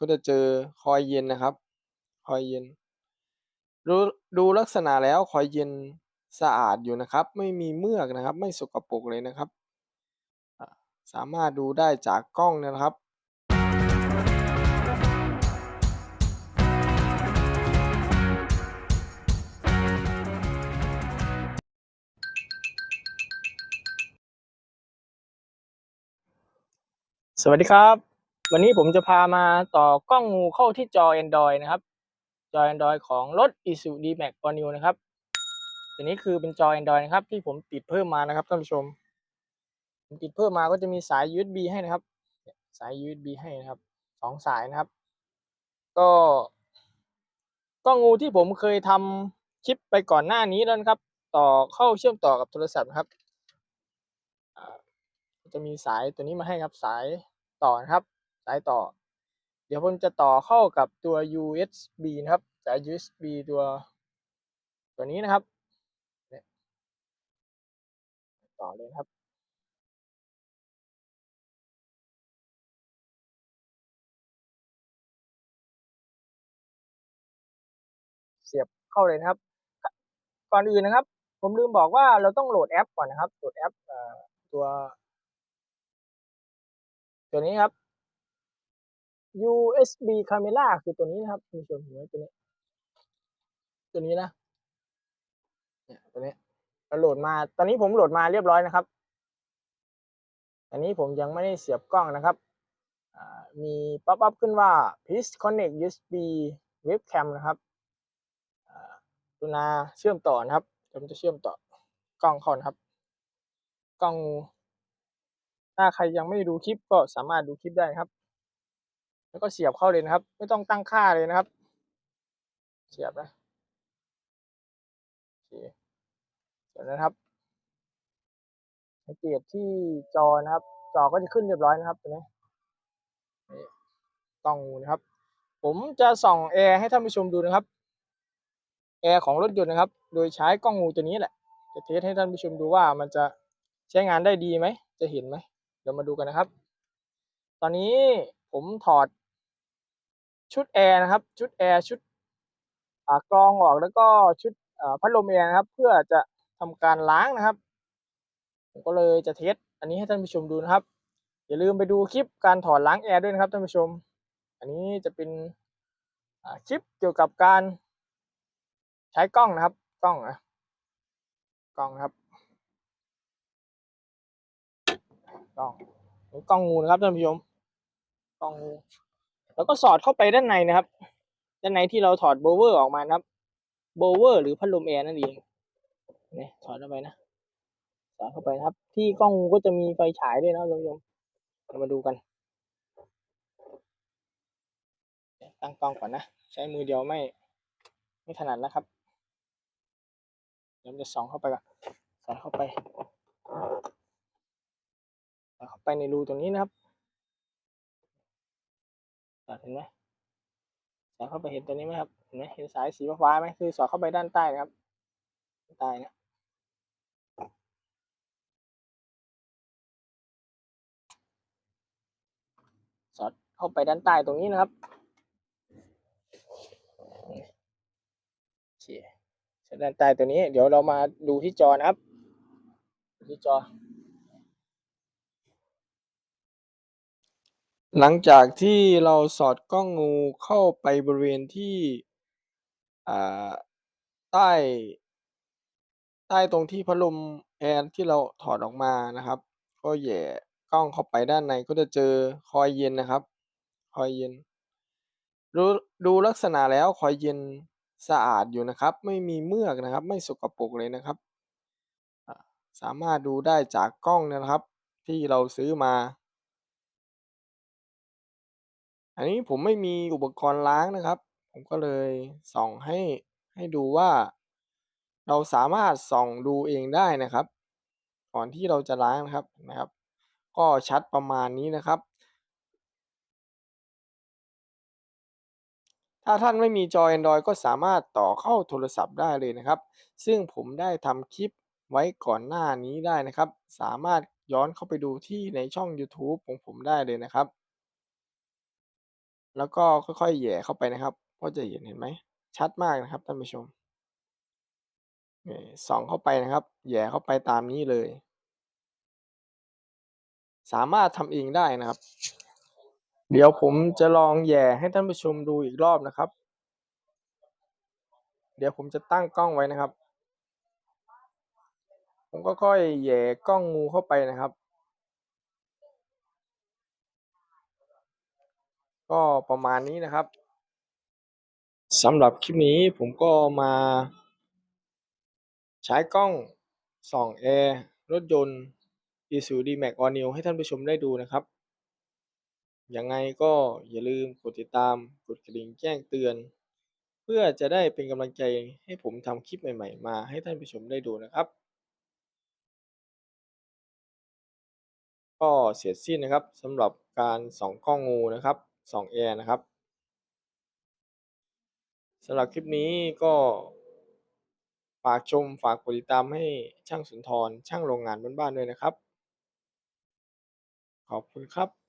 ก็จะเจอคอยเย็นนะครับ คอยเย็นดูดูลักษณะแล้วคอยเย็นสะอาดอยู่นะครับ ไม่มีเมือกนะครับ ไม่สกปรกเลยนะครับ สามารถดูได้จากกล้องนะครับสวัสดีครับ วันนี้ผมจะพามาต่อกล้องงูเข้าที่จอ Android นะครับ จอ Android ของรถ i s u D-Max All New นะครับ ตัวนี้คือเป็นจอ Android นะครับ ที่ผมติดเพิ่มมานะครับท่านผู้ชม ผมติดเพิ่มมาก็จะมีสาย USB ให้นะครับ สาย USB ให้นะครับสองสายนะครับ ก็กล้องงูที่ผมเคยทำคลิปไปก่อนหน้านี้แล้วนะครับ ต่อเข้าเชื่อมต่อกับโทรศัพท์นะครับจะมีสายตัวนี้มาให้ครับสายต่อนะครับ สายต่อ เดี๋ยวผมจะต่อเข้ากับตัว USB นะครับ สาย USB ตัวตัวนี้นะครับต่อเลยครับเสียบเข้าเลยนะครับ ก่อนอื่นนะครับ ผมลืมบอกว่าเราต้องโหลดแอปก่อนนะครับ โหลดแอปตัว ตัวนี้ครับ USB Camera คือตัวนี้นะครับคุณผู้ชมเห็นไหมตัวนี้ ตัวนี้นะเนี่ยตัวนี้เราโหลดมา ตอนนี้ผมโหลดมาเรียบร้อยนะครับ อันนี้ผมยังไม่ได้เสียบกล้องนะครับ มีป๊อปอัพขึ้นว่า please connect USB webcam นะครับอ่ากรุณาเชื่อมต่อนะครับ ผมจะเชื่อมต่อกล้องเขานครับ กล้อง ถ้าใครยังไม่ดูคลิปก็สามารถดูคลิปได้ครับ แล้วก็เสียบเข้าเลยนะครับ ไม่ต้องตั้งค่าเลยนะครับ เสียบนะเคเดี๋ยวนะครับสังเกตที่จอนะครับ จอก็จะขึ้นเรียบร้อยนะครับตัวนี้นี่กล้องงูนะครับ ผมจะส่องแอร์ให้ท่านผู้ชมดูนะครับแอร์ของรถยนต์นะครับ โดยใช้กล้องงูตัวนี้แหละ จะเทสให้ท่านผู้ชมดูว่ามันจะใช้งานได้ดีไหม จะเห็นไหม เดี๋ยวมาดูกันนะครับ ตอนนี้ผมถอด ชุดแอร์นะครับ ชุดแอร์ชุดกรองออกแล้วก็ชุดพัดลมแอร์นะครับ เพื่อจะทำการล้างนะครับผมก็เลยจะเทสอันนี้ให้ท่านผู้ชมดูนะครับ อย่าลืมไปดูคลิปการถอดล้างแอร์ด้วยนะครับท่านผู้ชม อันนี้จะเป็นคลิปเกี่ยวกับการใช้กล้องนะครับ กล้องนะกล้องครับกล้องกล้องงูนะครับท่านผู้ชมกล้องงู แล้วก็สอดเข้าไปด้านในนะครับ ด้านในที่เราถอดโบเวอร์ออกมานะครับโบเวอร์หรือพัดลมแอร์นั่นเองนี่ถอดเข้าไปนะสอดเข้าไปนะครับ ที่กล้องก็จะมีไฟฉายด้วยนะครับท่านผู้ชมเรามาดูกันตั้งกล้องก่อนนะ ใช้มือเดียวไม่ไม่ถนัดนะครับเดี๋ยวจะส่องเข้าไปก่อนสอดเข้าไปสอดเข้าไปในรูตรงนี้นะครับ เห็นไหมสอดเข้าไปเห็นตัวนี้ไหมครับเห็นไหมเห็นสายสีฟ้าไหมคือสอดเข้าไปด้านใต้นะครับด้านใต้นะสอดเข้าไปด้านใต้ตรงนี้นะครับโอเคด้านใต้ตัวนี้ เดี๋ยวเรามาดูที่จอนะครับ ที่จอ หลังจากที่เราสอดกล้องงูเข้าไปบริเวณที่ใต้ ใต้ตรงที่พัดลมแอร์ที่เราถอดออกมานะครับ ก็แหย่กล้องเข้าไปด้านในก็จะเจอคอยเย็นนะครับ คอยเย็นดูดูลักษณะแล้วคอยเย็นสะอาดอยู่นะครับ ไม่มีเมือกนะครับ ไม่สกปรกเลยนะครับ สามารถดูได้จากกล้องนะครับ ที่เราซื้อมา อันนี้ผมไม่มีอุปกรณ์ล้างนะครับ ผมก็เลยส่องให้ให้ดูว่า เราสามารถส่องดูเองได้นะครับ ก่อนที่เราจะล้างนะครับนะครับ ก็ชัดประมาณนี้นะครับ ถ้าท่านไม่มีจอ Android ก็สามารถต่อเข้าโทรศัพท์ได้เลยนะครับ ซึ่งผมได้ทำคลิปไว้ก่อนหน้านี้ได้นะครับ สามารถย้อนเข้าไปดูที่ในช่องยูทูบของผมได้เลยนะครับ แล้วก็ค่อย ๆ แหย่เข้าไปนะครับ ก็จะเห็นเห็นไหม ชัดมากนะครับท่านผู้ชมนี่ส่องเข้าไปนะครับ แหย่เข้าไปตามนี้เลย สามารถทำเองได้นะครับ เดี๋ยวผมจะลองแหย่ให้ท่านผู้ชมดูอีกรอบนะครับ เดี๋ยวผมจะตั้งกล้องไว้นะครับ ผมก็ค่อยแหย่กล้องงูเข้าไปนะครับ ก็ประมาณนี้นะครับสำหรับคลิปนี้ผมก็มา ใช้กล้องส่องแอร์รถยนต์ Isuzu D-Max All New ให้ท่านผู้ชมได้ดูนะครับ ยังไงก็อย่าลืมกดติดตามกดกระดิ่งแจ้งเตือน เพื่อจะได้เป็นกำลังใจให้ผมทำคลิปใหม่ๆ มาให้ท่านผู้ชมได้ดูนะครับ ก็เสร็จสิ้นนะครับสำหรับการส่องกล้องงูนะครับ ส่องแอร์นะครับสำหรับคลิปนี้ก็ฝากชมฝากกดติดตามให้ช่างสุนทรช่างโรงงานบ้านๆด้วยนะครับ ขอบคุณครับ